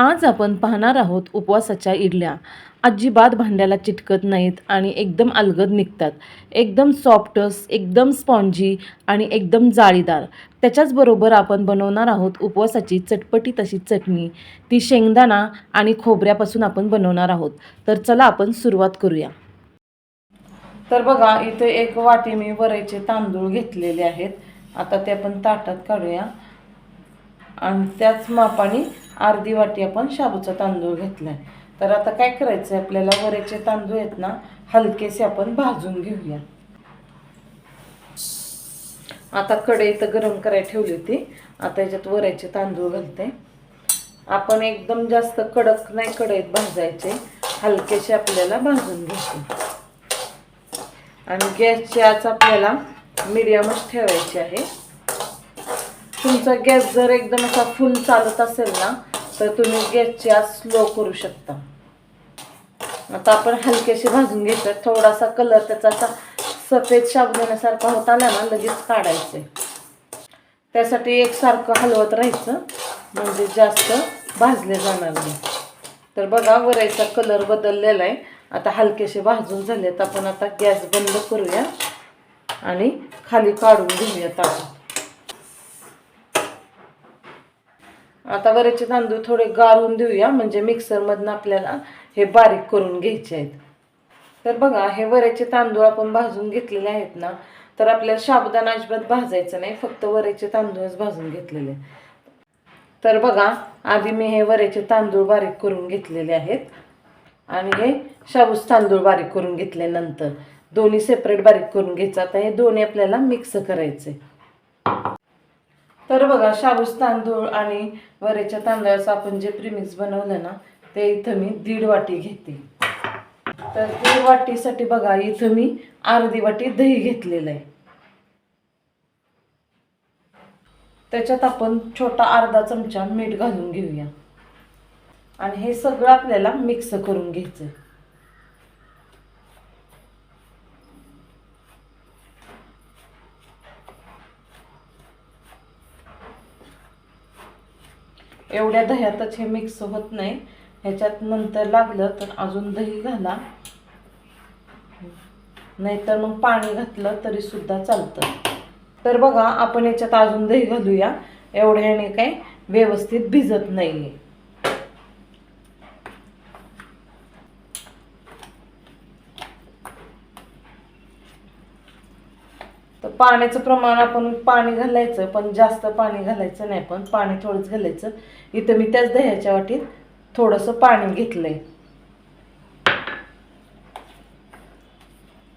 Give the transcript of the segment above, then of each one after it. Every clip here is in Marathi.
आज आपण पाहणार आहोत उपवासाच्या इडल्या. अजिबात भांड्याला चिटकत नाहीत आणि एकदम अलगद निघतात. एकदम सॉफ्टस एकदम स्पॉन्जी आणि एकदम जाळीदार. त्याच्याचबरोबर आपण बनवणार आहोत उपवासाची चटपटी तशी चटणी. ती शेंगदाणा आणि खोबऱ्यापासून आपण बनवणार आहोत. तर चला आपण सुरुवात करूया. तर बघा इथे एक वाटी मी वरायचे तांदूळ घेतलेले आहेत. आता ते आपण ताटात काढूया. आणि त्याच मापाने अर्धी वाटी आपण शाबूचा तांदूळ घेतलाय. तर आता काय करायचं आहे आपल्याला वरेचे तांदूळ आहेत ना हलकेसे आपण भाजून घेऊया. आता कढई तर गरम करायला ठेवली होती. आता याच्यात वरायचे तांदूळ घालते. आपण एकदम जास्त कडक नाही कढईत भाजायचे. हलकेसे आपल्याला भाजून घ्यायचे आणि गॅसची आज आपल्याला मिडियमच ठेवायची आहे. तुमचा गॅस जर एकदम असा फुल चालत असेल ना तर तुम्ही गॅसची आज स्लो करू शकता. आता आपण हलकेशी भाजून घ्यायचं थोडासा कलर त्याचा असा सफेद शाबदाण्यासारखा होत आला ना लगेच काढायचे. त्यासाठी एकसारखं हलवत राहायचं. म्हणजे जास्त भाजले जाणार नाही. तर बघा वरायचा कलर बदललेला आहे. आता हलकेसे भाजून झालेत. आपण आता गॅस बंद करूया आणि खाली काढून घेऊयात आपण. आता वऱ्याचे तांदूळ थोडे गारून देऊया म्हणजे मिक्सरमधनं आपल्याला हे बारीक करून घ्यायचे आहेत. तर बघा हे वऱ्याचे तांदूळ आपण भाजून घेतलेले आहेत ना तर आपल्याला साबुदाणा अजिबात भाजायचं नाही फक्त वऱ्याचे तांदूळच भाजून घेतलेले. तर बघा आधी मी हे वऱ्याचे तांदूळ बारीक करून घेतलेले आहेत आणि हे शाबूस तांदूळ बारीक करून घेतल्यानंतर दोन्ही सेपरेट बारीक करून घ्यायचं. आता हे दोन्ही आपल्याला मिक्स करायचे. तर बघा शाबूस तांदूळ आणि वरेच्या तांदळाचं आपण जे प्रिमिक्स बनवलं ना ते इथं मी दीड वाटी घेते. तर दीड वाटीसाठी बघा इथं मी अर्धी वाटी दही घेतलेलं आहे. त्याच्यात आपण छोटा अर्धा चमचा मीठ घालून घेऊया. आणि हे सगळं आपल्याला मिक्स करून घ्यायचं एवढ्या दह्यातच हे मिक्स होत नाही. ह्याच्यात नंतर लागलं तर अजून दही घाला. नाहीतर मग पाणी घातलं तरी सुद्धा चालतं. तर बघा आपण याच्यात अजून दही घालूया. एवढ्याने काही व्यवस्थित भिजत नाहीये तर पाण्याचं प्रमाण आपण पाणी घालायचं पण जास्त पाणी घालायचं नाही पण पाणी थोडंच घालायचं. इथं मी त्याच दह्याच्या वाटीत थोडंसं पाणी घेतलंय.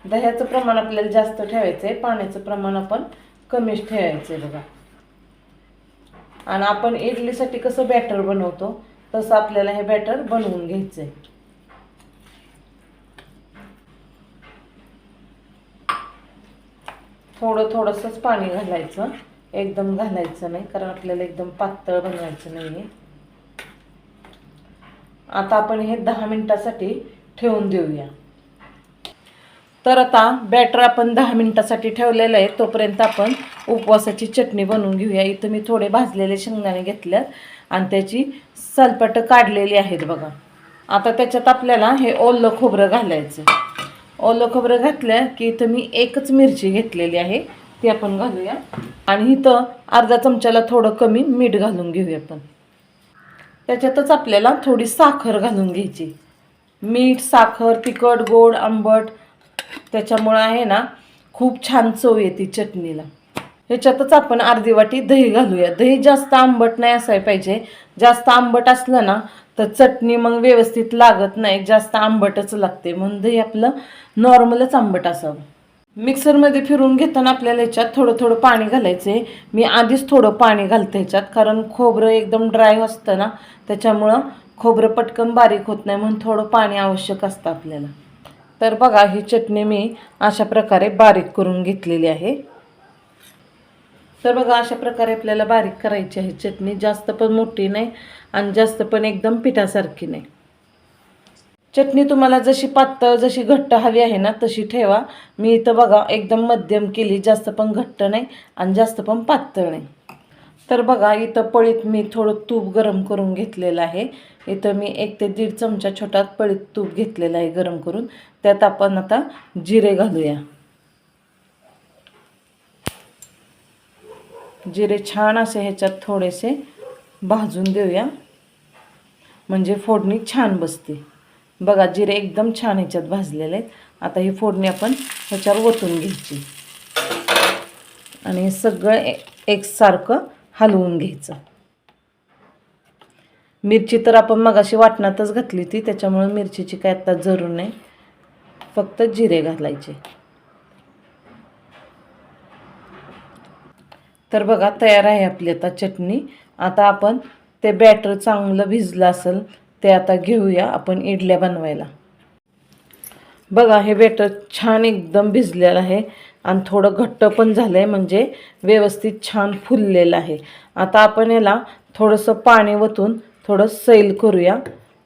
दह्याचं प्रमाण आपल्याला जास्त ठेवायचं आहे पाण्याचं प्रमाण आपण कमीच ठेवायचं आहे बघा. आणि आपण इडलीसाठी कसं बॅटर बनवतो तसं आपल्याला हे बॅटर बनवून घ्यायचं आहे थोडं थोडंसंच पाणी घालायचं. एकदम घालायचं नाही कारण आपल्याला एकदम पातळ बनवायचं नाही आहे आता आपण हे दहा मिनटासाठी ठेवून देऊया. तर आता बॅटर आपण दहा मिनटासाठी ठेवलेलं आहे. तोपर्यंत आपण उपवासाची चटणी बनवून घेऊया. इथं मी थोडे भाजलेले शेंगदाणे घेतल्यात आणि त्याची सलपटं काढलेली आहेत बघा. आता त्याच्यात आपल्याला हे ओलं खोबरं घालायचं ओलं खोबरं घातलं की इथं मी एकच मिरची घेतलेली आहे ती आपण घालूया. आणि इथं अर्धा चमच्याला थोडं कमी मीठ घालून घेऊया आपण. त्याच्यातच आपल्याला थोडी साखर घालून घ्यायची. मीठ साखर तिखट गोड आंबट त्याच्यामुळं आहे ना खूप छान चव येते चटणीला. ह्याच्यातच आपण अर्धी वाटी दही घालूया. दही जास्त आंबट नाही असायला पाहिजे. जास्त आंबट असलं ना तर चटणी मग व्यवस्थित लागत नाही जास्त आंबटच लागते. म्हणून दही आपलं नॉर्मलच आंबट असावं. मिक्सरमध्ये फिरून घेताना आपल्याला ह्याच्यात थोडं थोडं पाणी घालायचं आहे मी आधीच थोडं पाणी घालते ह्याच्यात कारण खोबरं एकदम ड्राय असतं ना त्याच्यामुळं खोबरं पटकन बारीक होत नाही म्हणून थोडं पाणी आवश्यक असतं आपल्याला. तर बघा ही चटणी मी अशा प्रकारे बारीक करून घेतलेली आहे. तर बघा अशा प्रकारे आपल्याला बारीक करायची आहे चटणी. जास्त पण मोठी नाही आणि जास्त पण एकदम पिठासारखी नाही. चटणी तुम्हाला जशी पातळ जशी घट्ट हवी आहे ना तशी ठेवा. मी इथं बघा एकदम मध्यम केली जास्त पण घट्ट नाही आणि जास्त पण पातळ नाही. तर बघा इथं पळीत मी थोडं तूप गरम करून घेतलेलं आहे. इथं मी एक ते दीड चमचा छोटा पळीत तूप घेतलेलं आहे गरम करून. त्यात आपण आता जिरे घालूया. जिरे छान असे ह्याच्यात थोडेसे भाजून देऊया. म्हणजे फोडणी छान बसते. बघा जिरे एकदम छान ह्याच्यात भाजलेले आहेत. आता ही फोडणी आपण ह्याच्यावर ओतून घ्यायची. आणि सगळं एकसारखं हलवून घ्यायचं. मिरची तर आपण मगाशी वाटणातच घातली होती त्याच्यामुळे मिरचीची काय आता जरूर नाही. फक्त जिरे घालायचे. तर बघा तयार आहे आपली आता चटणी. आता आपण ते बॅटर चांगलं भिजलं असेल ते आता घेऊया आपण इडल्या बनवायला. बघा हे बॅटर छान एकदम भिजलेलं आहे आणि थोडं घट्ट पण झालं आहे म्हणजे व्यवस्थित छान फुललेलं आहे. आता आपण याला थोडंसं पाणी वतून थोडं सैल करूया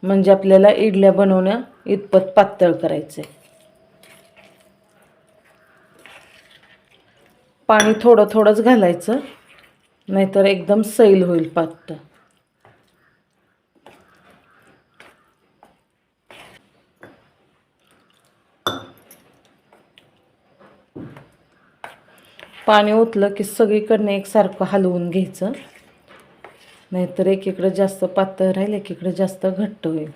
म्हणजे आपल्याला इडल्या बनवण्या इतपत पातळ करायचं आहे पाणी थोडं थोडंच घालायचं नाहीतर एकदम सैल होईल पातळ. पाणी ओतलं की सगळीकडनं एकसारखं हलवून घ्यायचं. नाहीतर एकीकडं जास्त पातळ राहील एकीकडं जास्त घट्ट होईल.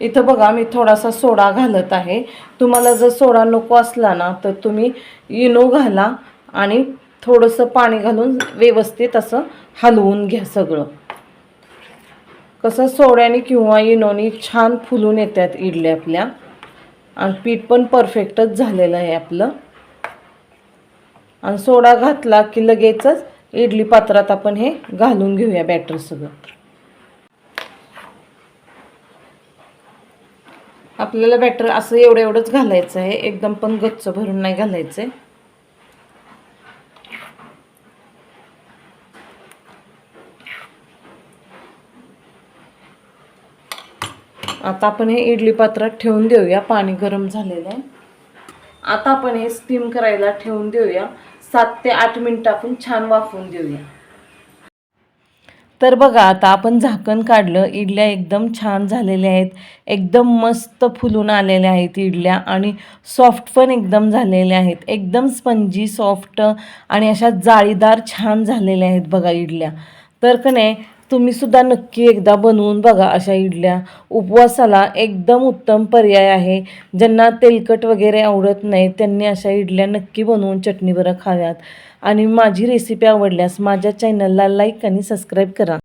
इथं बघा मी थोडासा सोडा घालत आहे. तुम्हाला जर सोडा नको असला ना तर तुम्ही इनो घाला आणि थोडंसं पाणी घालून व्यवस्थित असं हलवून घ्या सगळं. कसं सोड्याने किंवा इनोनी छान फुलून येतात इडल्या आपल्या. आणि पीठ पण परफेक्टच झालेलं आहे आपलं. आणि सोडा घातला की लगेचच इडली पात्रात आपण हे घालून घेऊया बॅटर सगळं. आपल्याला बॅटर असं एवढं एवढंच घालायचं आहे. एकदम पण गच्च भरून नाही घालायचं आहे आता आपण हे इडली पात्रात ठेवून देऊया. पाणी गरम झालेलं आहे. आता आपण हे स्टीम करायला ठेवून देऊया. सात ते आठ मिनटं आपण छान वाफवून देऊया. तर बघा आता आपण झाकण काढलं इडल्या एकदम छान झालेल्या आहेत. एकदम मस्त फुलून आलेल्या आहेत इडल्या आणि सॉफ्ट पण एकदम झालेल्या आहेत. एकदम स्पंजी सॉफ्ट आणि अशा जाळीदार छान झालेल्या आहेत बघा इडल्या. तर का नाही तुम्ही सुद्धा नक्की एकदा बनवून बघा अशा इडल्या. उपवासाला एकदम उत्तम पर्याय आहे. ज्यांना तेलकट वगैरे आवडत नाही त्यांनी अशा इडल्या नक्की बनवून चटणीबरोबर खाव्यात. आणि माझी रेसिपी आवडल्यास माझ्या चॅनलला लाईक आणि सबस्क्राईब करा.